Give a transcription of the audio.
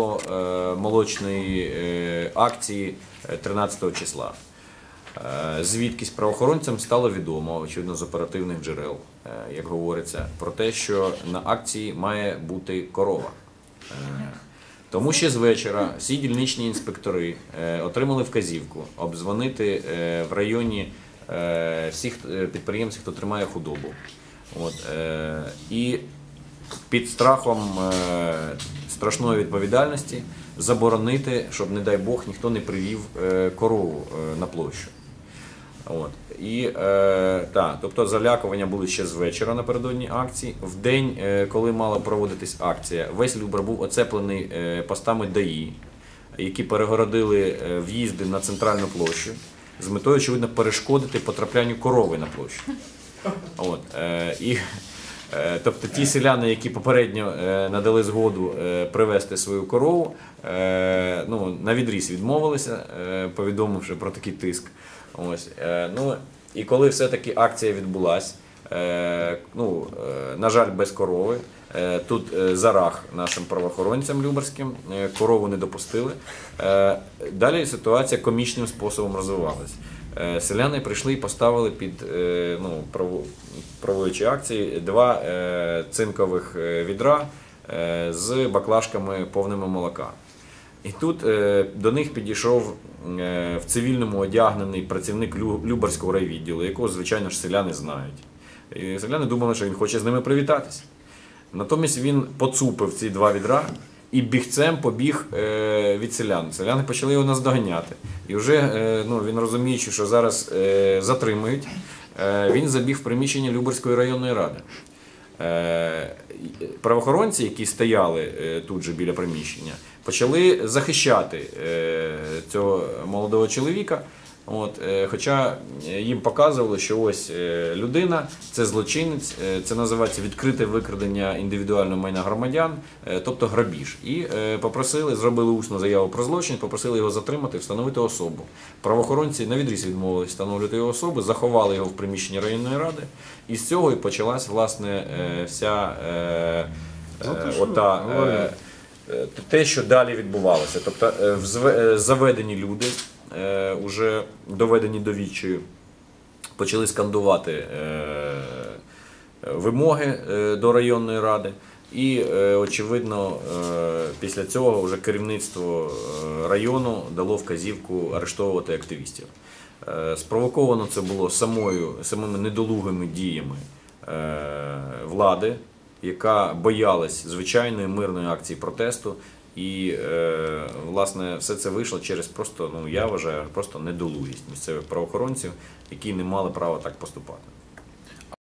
е, молочної е, акції е, 13 числа. Е, Звідкись правоохоронцям стало відомо, очевидно, з оперативних джерел, як говориться, про те, що на акції має бути корова. Тому ще з вечора всі дільничні інспектори отримали вказівку обдзвонити е, в районі всіх підприємців, хто тримає худобу. От, і під страхом страшної відповідальності заборонити, щоб, не дай Бог, ніхто не привів е, корову е, на площу. От. І, е, та, тобто залякування були ще з вечора напередодні акції. В день, е, коли мала проводитись акція, весь Любар був оцеплений е, постами ДАІ, які перегородили е, в'їзди на центральну площу з метою, очевидно, перешкодити потраплянню корови на площу. От, е, і, тобто ті селяни, які попередньо е, надали згоду е, привезти свою корову, е, ну, на відріз відмовилися, е, повідомивши про такий тиск. Ось, е, ну, і коли все-таки акція відбулась, е, ну, е, на жаль, без корови. Е, Тут е, зарах нашим правоохоронцям любарським, е, корову не допустили. Е, Далі ситуація комічним способом розвивалась. Е, Селяни прийшли і поставили під е, ну, проводячи акції два е, цинкових відра з баклажками повними молока. І тут до них підійшов в цивільному одягнений працівник Лю- Любарського райвідділу, якого, звичайно ж, селяни знають. І селяни думали, що він хоче з ними привітатися. Натомість він поцупив ці два відра і бігцем побіг е, від селян. Селяни почали його наздоганяти. І вже е, ну, він розуміючи, що зараз е, затримують, він забіг в приміщення Любарської районної ради. Правоохоронці, які стояли тут же біля приміщення, почали захищати цього молодого чоловіка. От, е, хоча їм показували, що ось е, людина, це злочинець, е, це називається відкрите викрадення індивідуального майна громадян, е, тобто грабіж. І е, попросили, зробили усну заяву про злочин, попросили його затримати, встановити особу. Правоохоронці на відріз відмовились встановлювати його особу, заховали його в приміщенні районної ради, і з цього і почалась власне е, вся е, е, ота. Е, Е, те, що далі відбувалося. Тобто е, е, заведені люди, е, уже доведені до відчаю, почали скандувати е, вимоги е, до районної ради. І, е, очевидно, е, після цього вже керівництво е, району дало вказівку арештовувати активістів. Е, Спровоковано це було самою, самими недолугими діями е, влади, яка боялась звичайної мирної акції протесту. І е, власне все це вийшло через просто, ну я вважаю, просто недолугість місцевих правоохоронців, які не мали права так поступати.